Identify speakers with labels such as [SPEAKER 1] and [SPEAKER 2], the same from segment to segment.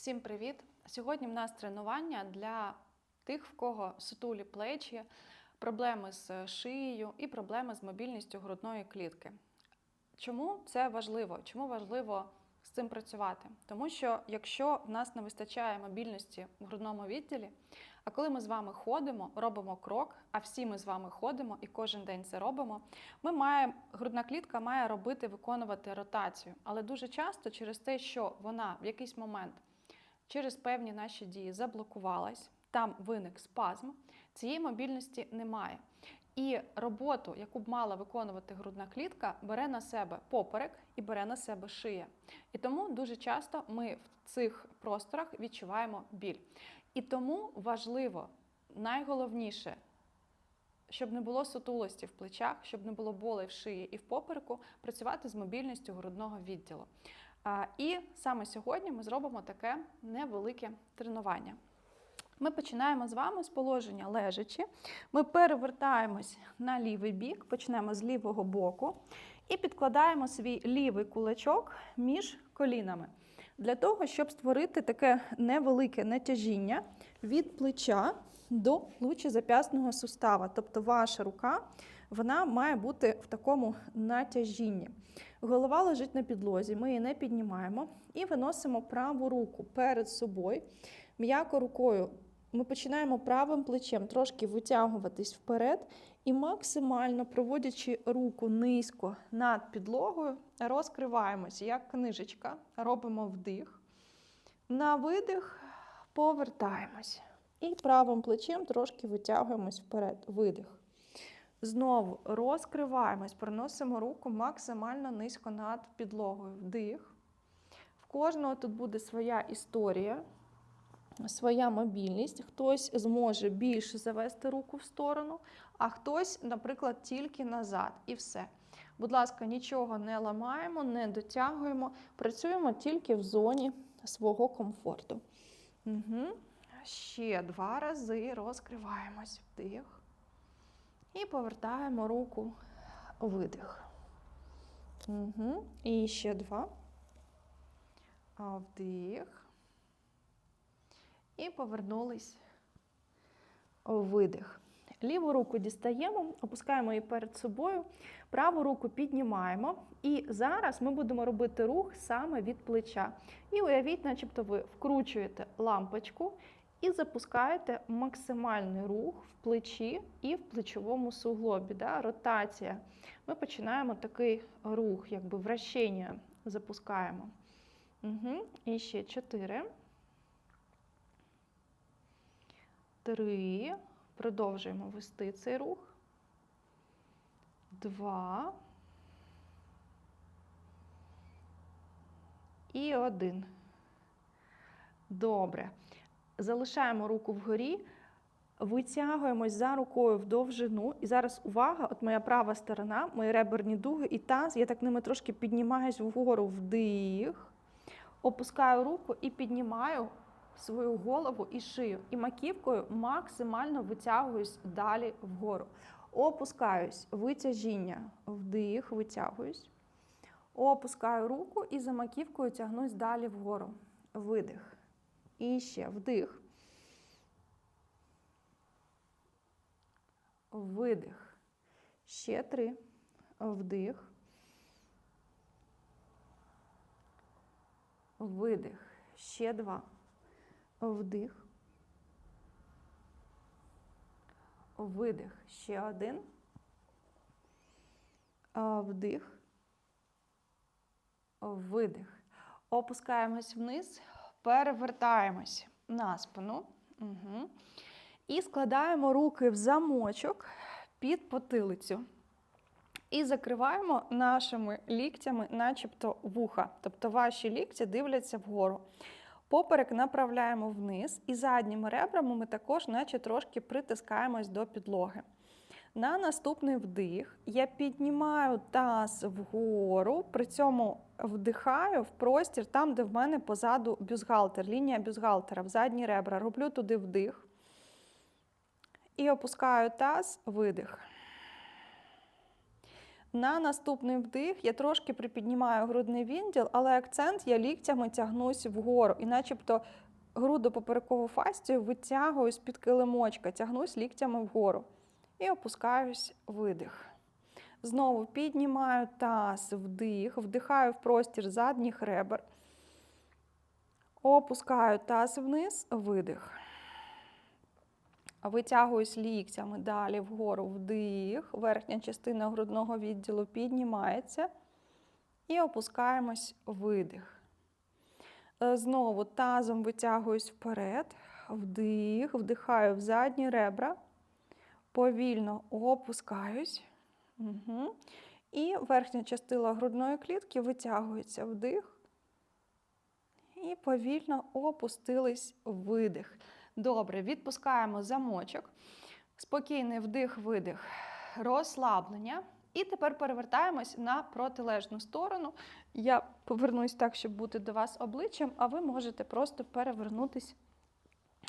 [SPEAKER 1] Всім привіт! Сьогодні в нас тренування для тих, в кого сутулі плечі, проблеми з шиєю і проблеми з мобільністю грудної клітки. Чому це важливо? Чому важливо з цим працювати? Тому що якщо в нас не вистачає мобільності в грудному відділі, а коли ми з вами ходимо, робимо крок, а всі ми з вами ходимо і кожен день це робимо, ми маємо, грудна клітка має робити, виконувати ротацію. Але дуже часто через те, що вона в якийсь момент через певні наші дії заблокувалась, там виник спазм, цієї мобільності немає. І роботу, яку б мала виконувати грудна клітка, бере на себе поперек і бере на себе шия. І тому дуже часто ми в цих просторах відчуваємо біль. І тому важливо, найголовніше, щоб не було сутулості в плечах, щоб не було болей в шиї і в попереку, працювати з мобільністю грудного відділу. І саме сьогодні ми зробимо таке невелике тренування. Ми починаємо з вами з положення лежачи. Ми перевертаємось на лівий бік, почнемо з лівого боку і підкладаємо свій лівий кулачок між колінами. Для того, щоб створити таке невелике натяжіння від плеча до лучезап'ясного сустава. Тобто ваша рука вона має бути в такому натяжінні. Голова лежить на підлозі, ми її не піднімаємо і виносимо праву руку перед собою. М'яко рукою ми починаємо правим плечем трошки витягуватись вперед і максимально проводячи руку низько над підлогою, розкриваємося, як книжечка, робимо вдих. На видих повертаємось. І правим плечем трошки витягуємось вперед. Видих. Знову розкриваємось, приносимо руку максимально низько над підлогою. Вдих. В кожного тут буде своя історія, своя мобільність. Хтось зможе більше завести руку в сторону, а хтось, наприклад, тільки назад. І все. Будь ласка, нічого не ламаємо, не дотягуємо, працюємо тільки в зоні свого комфорту. Угу. Ще два рази розкриваємось. Вдих. І повертаємо руку видих. Угу. І ще два. Вдих. І повернулись видих. Ліву руку дістаємо, опускаємо її перед собою, праву руку піднімаємо. І зараз ми будемо робити рух саме від плеча. І уявіть, начебто ви вкручуєте лампочку і запускаєте максимальний рух в плечі і в плечовому суглобі. Да? Ротація. Ми починаємо такий рух, якби вращення запускаємо. Угу. І ще чотири. Три. Продовжуємо вести цей рух. Два. І один. Добре. Залишаємо руку вгорі, витягуємось за рукою в довжину. І зараз увага, от моя права сторона, мої реберні дуги і таз. Я так ними трошки піднімаюсь вгору вдих, опускаю руку і піднімаю свою голову і шию. І маківкою максимально витягуюсь далі вгору. Опускаюсь, витяжіння, вдих, витягуюсь. Опускаю руку і за маківкою тягнусь далі вгору. Видих. І ще вдих. Видих. Ще три. Вдих. Видих. Ще два. Вдих. Видих. Ще один. Вдих. Видих. Опускаємось вниз перевертаємось на спину. Угу. І складаємо руки в замочок під потилицю. І закриваємо нашими ліктями, начебто вуха. Тобто ваші лікті дивляться вгору. Поперек направляємо вниз, і задніми ребрами ми також, наче трошки притискаємось до підлоги. На наступний вдих я піднімаю таз вгору, при цьому вдихаю в простір там, де в мене позаду бюзгалтер, лінія бюзгалтера в задні ребра. Роблю туди вдих. І опускаю таз, видих. На наступний вдих я трошки припіднімаю грудний відділ, але акцент я ліктями тягнусь вгору. І начебто грудопоперекову фастію витягую з-під килимочка, тягнусь ліктями вгору. І опускаюсь видих. Знову піднімаю таз, вдих, вдихаю в простір задніх ребер. Опускаю таз вниз, видих. Витягуюсь ліктями далі вгору вдих. Верхня частина грудного відділу піднімається. І опускаємось видих. Е, Знову тазом витягуюсь вперед, вдих, вдихаю в задні ребра, повільно опускаюсь. Угу. І верхня частина грудної клітки витягується вдих. І повільно опустились видих. Добре, відпускаємо замочок. Спокійний вдих-видих, розслаблення. І тепер перевертаємось на протилежну сторону. Я повернусь так, щоб бути до вас обличчям, а ви можете просто перевернутись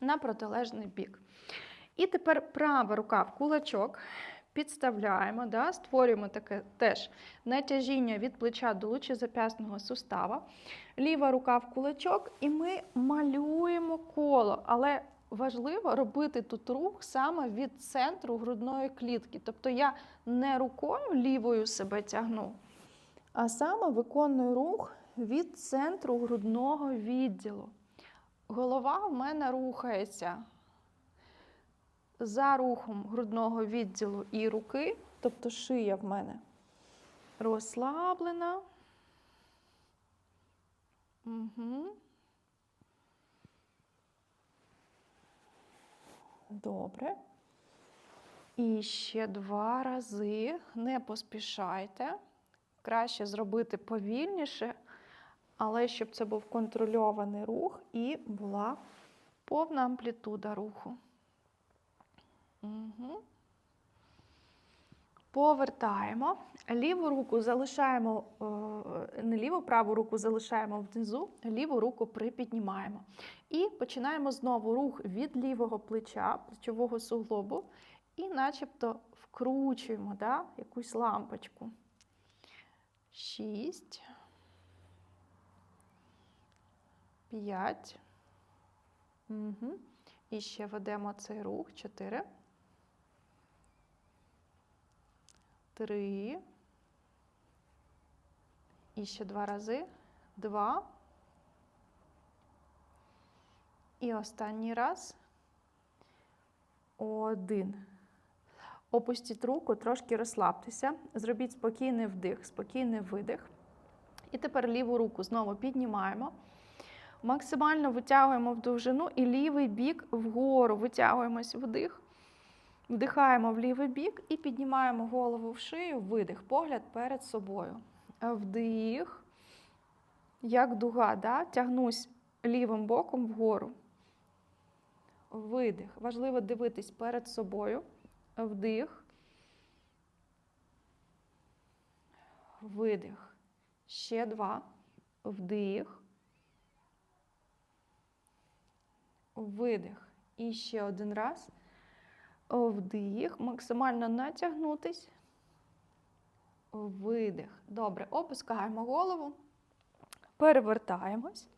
[SPEAKER 1] на протилежний бік. І тепер права рука в кулачок. Підставляємо, да, створюємо таке теж натяжіння від плеча до лучезап'ясного сустава. Ліва рука в кулачок, і ми малюємо коло. Але важливо робити тут рух саме від центру грудної клітки. Тобто я не рукою лівою себе тягну, а саме виконую рух від центру грудного відділу. Голова в мене рухається за рухом грудного відділу і руки, тобто шия в мене розслаблена. Угу. Добре. І ще два рази. Не поспішайте. Краще зробити повільніше, але щоб це був контрольований рух і була повна амплітуда руху. Угу. Повертаємо. Ліву руку залишаємо, е, не ліву, праву руку залишаємо внизу, ліву руку припіднімаємо. І починаємо знову рух від лівого плеча, плечового суглобу, і начебто вкручуємо да, якусь лампочку. Шість. П'ять. Угу. І ще ведемо цей рух. Чотири. Три. І ще два рази. Два. І останній раз. Один. Опустіть руку, трошки розслабтеся. Зробіть спокійний вдих, спокійний видих. І тепер ліву руку знову піднімаємо. Максимально витягуємо в довжину і лівий бік вгору. Витягуємось вдих. Вдихаємо в лівий бік і піднімаємо голову в шию, видих, погляд перед собою. Вдих, як дуга, да? тягнусь лівим боком вгору. Видих. Важливо дивитись перед собою. Вдих. Видих. Ще два. Вдих. Видих. І ще один раз. Вдих. Максимально натягнутись. Видих. Добре. Опускаємо голову. Перевертаємось.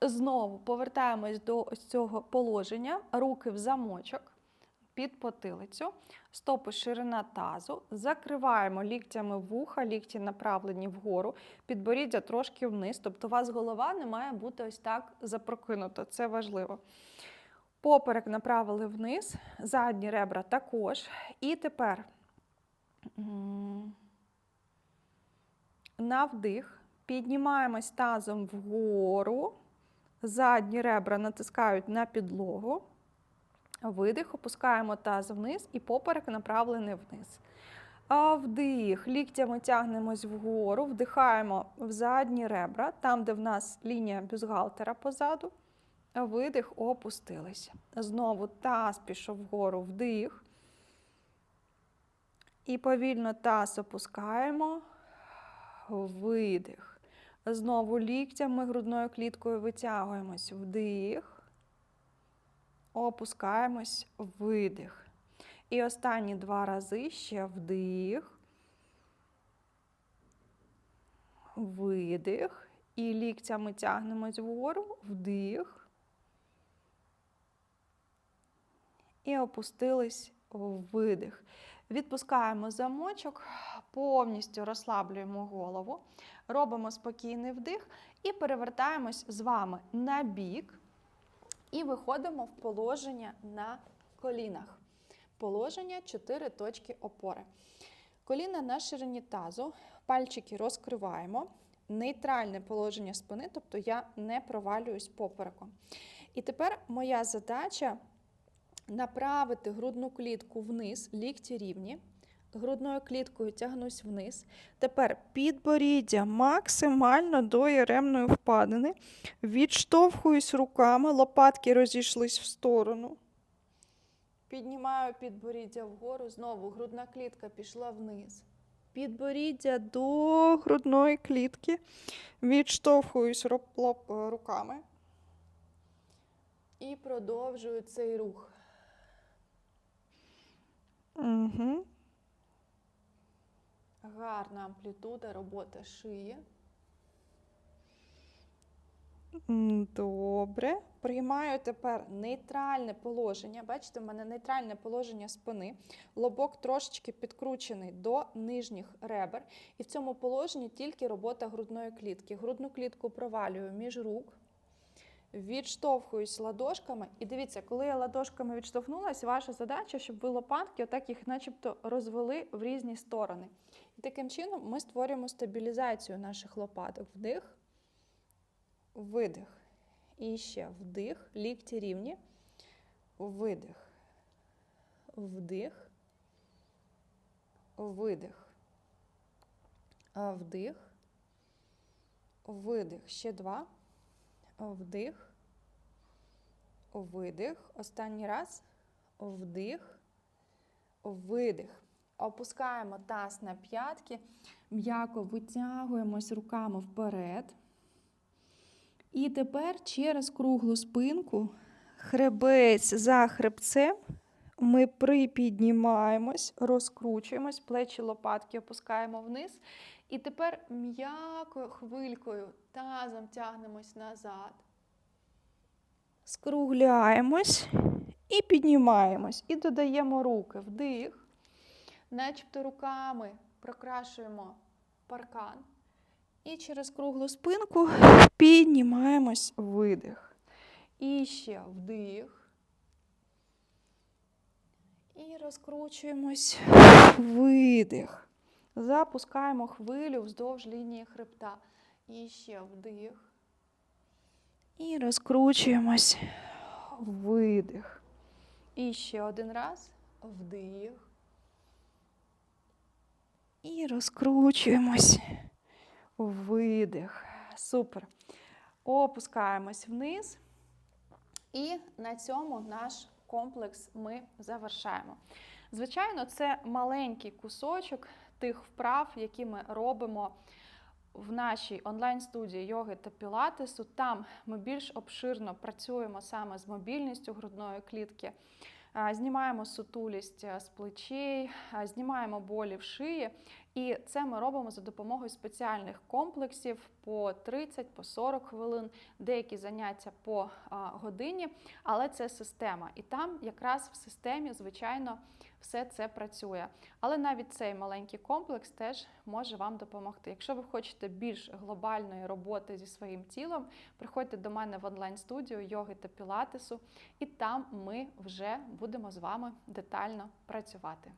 [SPEAKER 1] Знову повертаємось до ось цього положення. Руки в замочок. Під потилицю, стопи ширина тазу, закриваємо ліктями вуха, лікті направлені вгору, підборіддя трошки вниз, тобто у вас голова не має бути ось так запрокинута, це важливо. Поперек направили вниз, задні ребра також. І тепер на вдих піднімаємось тазом вгору, задні ребра натискають на підлогу. Видих, опускаємо таз вниз і поперек направлений вниз. А вдих, ліктями тягнемось вгору, вдихаємо в задні ребра, там, де в нас лінія бюстгальтера позаду. Видих, опустилися. Знову таз пішов вгору, вдих. І повільно таз опускаємо. Видих. Знову ліктями грудною кліткою витягуємось. Вдих. Опускаємось, видих. І останні два рази ще вдих. видих. І ліктями тягнемось вгору, вдих. І опустились видих. Відпускаємо замочок, повністю розслаблюємо голову, робимо спокійний вдих і перевертаємось з вами на бік і виходимо в положення на колінах. Положення 4 точки опори. Коліна на ширині тазу, пальчики розкриваємо. Нейтральне положення спини, тобто я не провалююсь попереком. І тепер моя задача направити грудну клітку вниз, лікті рівні. Грудною кліткою тягнусь вниз. Тепер підборіддя максимально до яремної впадини. Відштовхуюсь руками, лопатки розійшлись в сторону. Піднімаю підборіддя вгору, знову грудна клітка пішла вниз. Підборіддя до грудної клітки. Відштовхуюсь руками. І продовжую цей рух. Угу. Гарна амплітуда роботи шиї. Добре. Приймаю тепер нейтральне положення. Бачите, в мене нейтральне положення спини. Лобок трошечки підкручений до нижніх ребер. І в цьому положенні тільки робота грудної клітки. Грудну клітку провалюю між рук. Відштовхуюсь ладошками. І дивіться, коли я ладошками відштовхнулась, ваша задача, щоб ви лопатки, отак їх начебто розвели в різні сторони. І таким чином ми створюємо стабілізацію наших лопаток. Вдих, видих. І ще вдих, лікті рівні, видих, вдих, видих, вдих, видих. Ще два. Вдих, видих. Останній раз. Вдих, видих. Опускаємо таз на п'ятки, м'яко витягуємось руками вперед. І тепер через круглу спинку, хребець за хребцем, ми припіднімаємось, розкручуємось, плечі лопатки опускаємо вниз. І тепер м'якою хвилькою тазом тягнемось назад. Скругляємось і піднімаємось. І додаємо руки. Вдих. Начебто руками прокрашуємо паркан. І через круглу спинку піднімаємось видих. І ще вдих. І розкручуємось видих. Запускаємо хвилю вздовж лінії хребта. І ще вдих. І розкручуємось видих. І ще один раз вдих. І розкручуємось. Видих. Супер. Опускаємось вниз. І на цьому наш комплекс ми завершаємо. Звичайно, це маленький кусочок тих вправ, які ми робимо в нашій онлайн-студії йоги та пілатесу. Там ми більш обширно працюємо саме з мобільністю грудної клітки. Знімаємо сутулість з плечей, знімаємо болі в шиї. І це ми робимо за допомогою спеціальних комплексів по 30, по 40 хвилин, деякі заняття по годині, але це система. І там якраз в системі, звичайно, все це працює. Але навіть цей маленький комплекс теж може вам допомогти. Якщо ви хочете більш глобальної роботи зі своїм тілом, приходьте до мене в онлайн-студію йоги та пілатесу, і там ми вже будемо з вами детально працювати.